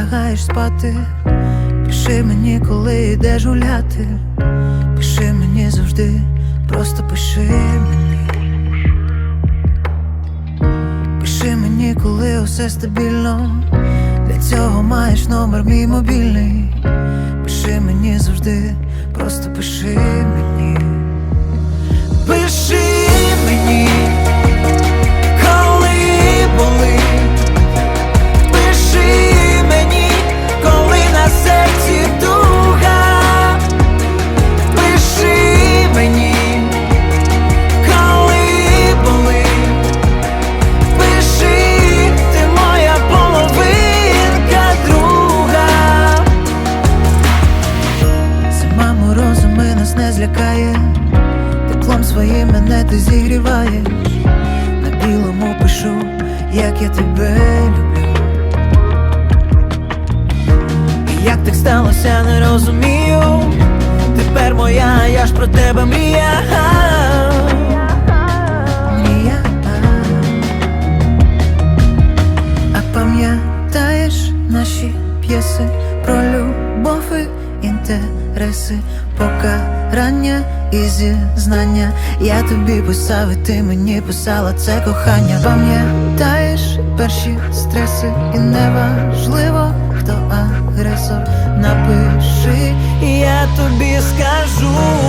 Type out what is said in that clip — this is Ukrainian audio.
лягаєш спати. Пиши мені, коли йдеш гуляти. Пиши мені завжди, просто пиши мені. Пиши мені, коли усе стабільно. Для цього маєш номер мій мобільний. Пиши мені завжди, просто пиши мені. Нас не злякає, теплом своїм мене ти зігріваєш. На білому пишу, як я тебе люблю. І як так сталося, не розумію. Тепер моя, я ж про тебе мріяв. Інтереси, покарання і зізнання. Я тобі писав, і ти мені писала це кохання. Пам'ятаєш перші стреси, і неважливо, хто агресор. Напиши, і я тобі скажу.